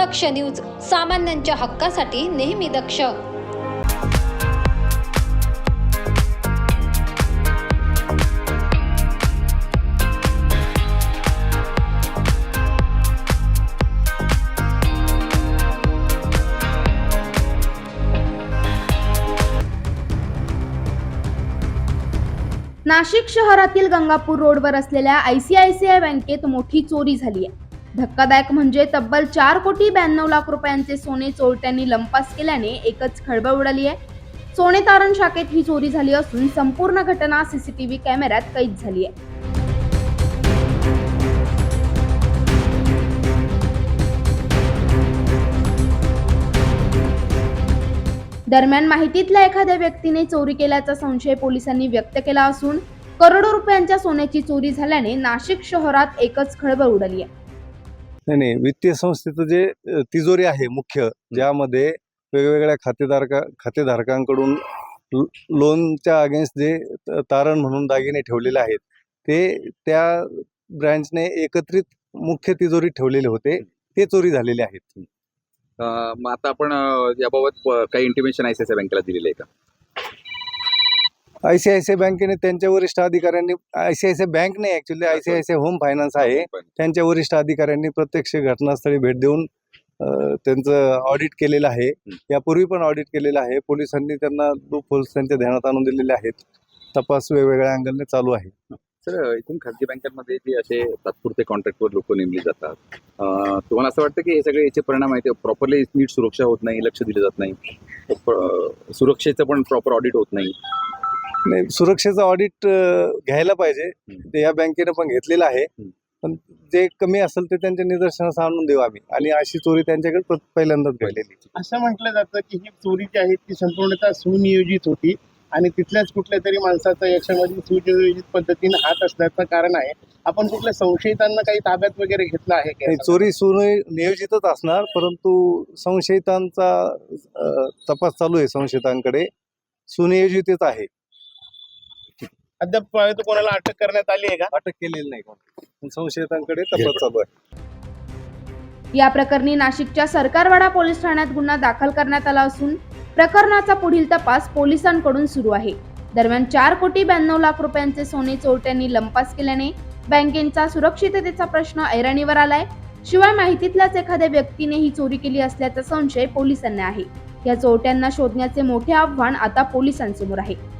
दक्ष news सामान्यांच्या हक्कासाठी नेहमी दक्ष. नाशिक शहरातील गंगापूर रोडवर असलेल्या I C I C I बँकेत मोठी चोरी झाली आहे. धक्कादायक म्हणजे तब्बल चार कोटी ब्याण्णव लाख रुपयांचे सोने चोरट्यांनी लंपास केल्याने एकच खळबळ उडाली आहे. सोने तारण शाखेत ही चोरी झाली असून संपूर्ण घटना सीसीटीव्ही कॅमेऱ्यात कैद झाली आहे. दरम्यान माहितीतल्या एखाद्या व्यक्तीने चोरी केल्याचा संशय पोलिसांनी व्यक्त केला असून करोडो रुपयांच्या सोन्याची चोरी झाल्याने नाशिक शहरात एकच खळबळ उडाली आहे. नाही नाही. वित्तीय संस्थेचं जे तिजोरी आहे मुख्य ज्यामध्ये वेगवेगळ्या खातेधारका खातेधारकांकडून लोनच्या अगेन्स्ट जे तारण म्हणून दागिने ठेवलेले आहेत ते त्या ब्रँचने एकत्रित मुख्य तिजोरीत ठेवलेले होते ते चोरी झालेले आहेत. मग आता आपण याबाबत काही intimation I C I C बँकेला दिलेलं आहे का? I C I C I बँकेने त्यांच्या वरिष्ठ अधिकाऱ्यांनी I C I C I bank नाही actually I C I C I home finance आहे त्यांच्या वरिष्ठ अधिकाऱ्यांनी प्रत्यक्ष घटनास्थळी भेट देऊन त्यांचं ऑडिट केलेलं आहे. यापूर्वी पण ऑडिट केलेलं आहे. पोलिसांनी त्यांना होल्स त्यांच्या ध्यानात आणून दिलेले आहेत. तपास वेगवेगळ्या अँगलने चालू आहे. सर इथून खाजगी बँकांमध्ये जे असे तात्पुरते कॉन्ट्रॅक्टवर लोक नेमली जातात तुम्हाला असं वाटतं की हे सगळे याचे परिणाम आहेत? प्रॉपरली नीट सुरक्षा होत नाही लक्ष दिलं जात नाही. सुरक्षेचं पण प्रॉपर ऑडिट होत नाही. नाही सुरक्षेचं ऑडिट घ्यायला पाहिजे. ते या बँकेनं पण घेतलेलं आहे. पण जे कमी असेल ते त्यांच्या निदर्शनास आणून देऊ आम्ही. आणि अशी चोरी त्यांच्याकडे पहिल्यांदाच घडलेली. असं म्हटलं जातं की ही चोरी जी आहे ती संपूर्णतः सुनियोजित होती. आणि तिथल्याच कुठल्या तरी माणसाचा याच्यामध्ये सुनियोजित पद्धतीने हात असल्याचं कारण आहे. आपण कुठल्या संशयितांना काही ताब्यात वगैरे घेतलं आहे का? चोरी सुनियोजितच असणार. परंतु संशयितांचा तपास चालू आहे संशयितांकडे. सुनियोजितच आहे. अद्याप पर्यंत कोणाला अटक करण्यात आली आहे का? अटक केलेली नाही कोण. पण संशयितांकडे तपास चालू आहे या प्रकरणी नाशिकच्या सरकारवाडा पोलीस ठाण्यात गुन्हा दाखल करण्यात आला असून प्रकरणाचा पुढील तपास पोलिसांकडून सुरू आहे. दरम्यान चार कोटी ब्याण्णव लाख रुपयांचे सोने चोरट्यांनी लंपास केल्याने बँकेचा सुरक्षिततेचा प्रश्न ऐरणीवर आलाय. शिवाय माहितीतल्याच एखाद्या व्यक्तीने ही चोरी केली असल्याचा संशय पोलिसांना आहे. या चोरट्यांना शोधण्याचे मोठे आव्हान आता पोलिसांसमोर आहे.